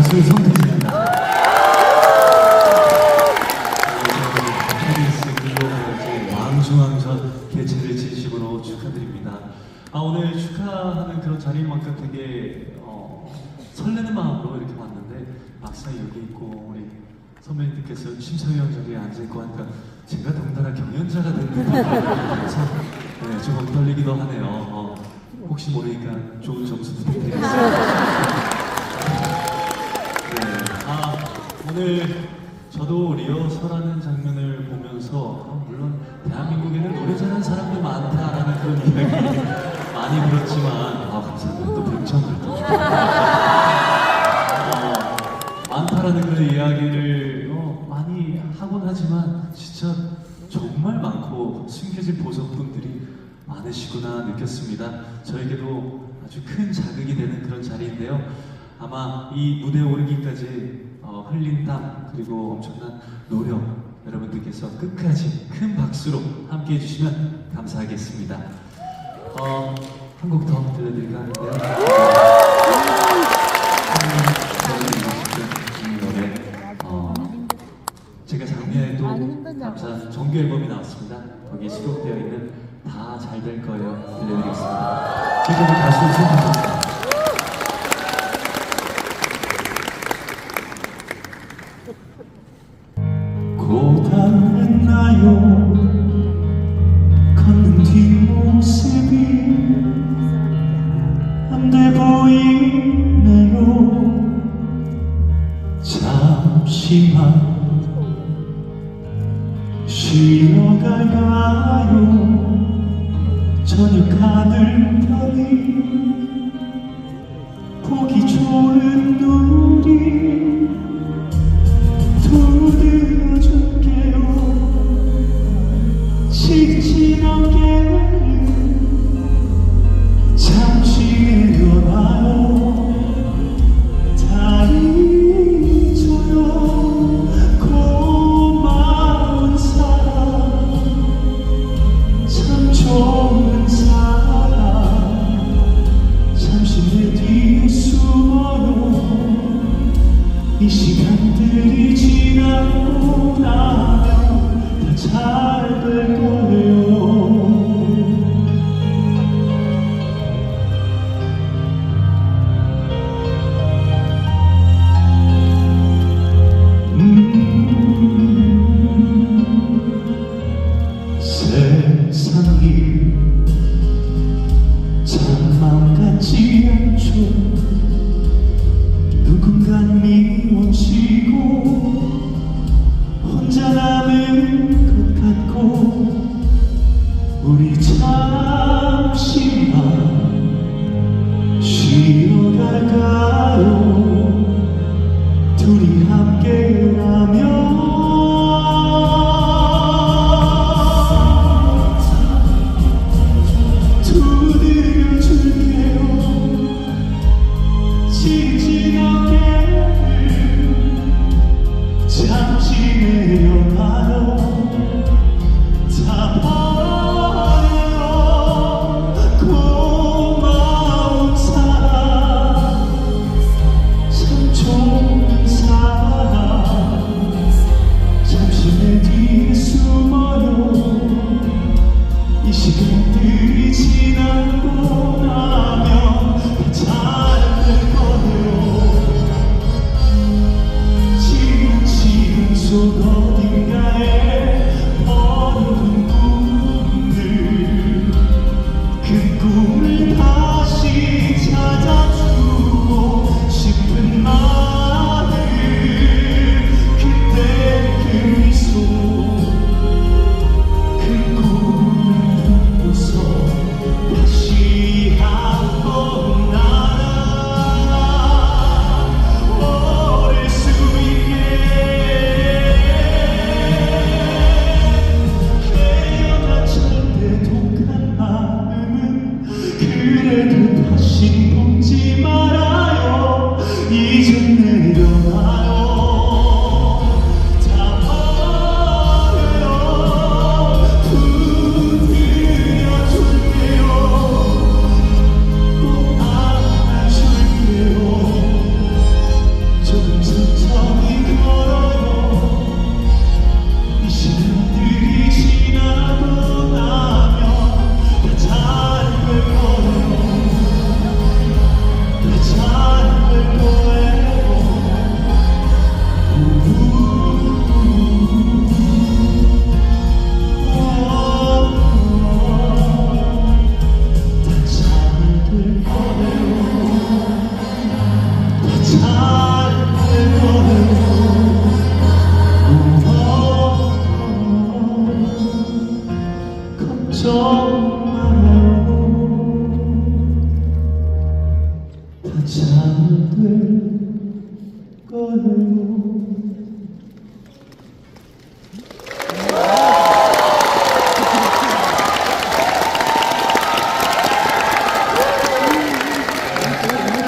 가수 손태진입니다. KBS 글로벌 왕중왕전 개최를 진심으로 축하드립니다. 아 오늘 축하하는 그런 자리인 만큼 되게 어, 설레는 마음으로 이렇게 왔는데 막상 여기 있고 우리 선배님들께서 심사위원 자리에 앉아 있고 하니까 제가 덩달아 경연자가 되는 느낌이라서 네, 조금 떨리기도 하네요. 어, 혹시 모르니까 좋은 점수 부탁드리겠습니다. 오늘 저도 리허설하는 장면을 보면서 아, 물론 대한민국에는 노래 잘하는 사람들 많다라는 그런 이야기 많이 들었지만 아 감사합니다 또 병천을 또 어, 많다라는 그런 이야기를 어, 많이 하곤 하지만 진짜 정말 많고 숨겨진 보석분들이 많으시구나 느꼈습니다. 저에게도 아주 큰 자극이 되는 그런 자리인데요. 아마 이 무대에 오르기까지 어, 흘린 땀 그리고 엄청난 노력 여러분들께서 끝까지 큰 박수로 함께 해주시면 감사하겠습니다. 어, 한 곡 더 들려드릴까 하는데요. 어, 제가 작년에도. 감사 정규 앨범이 나왔습니다. 거기에 수록되어 있는 다 잘 될 거예요 들려드리겠습니다. 지금은 가수 손 저 내려놔요 song.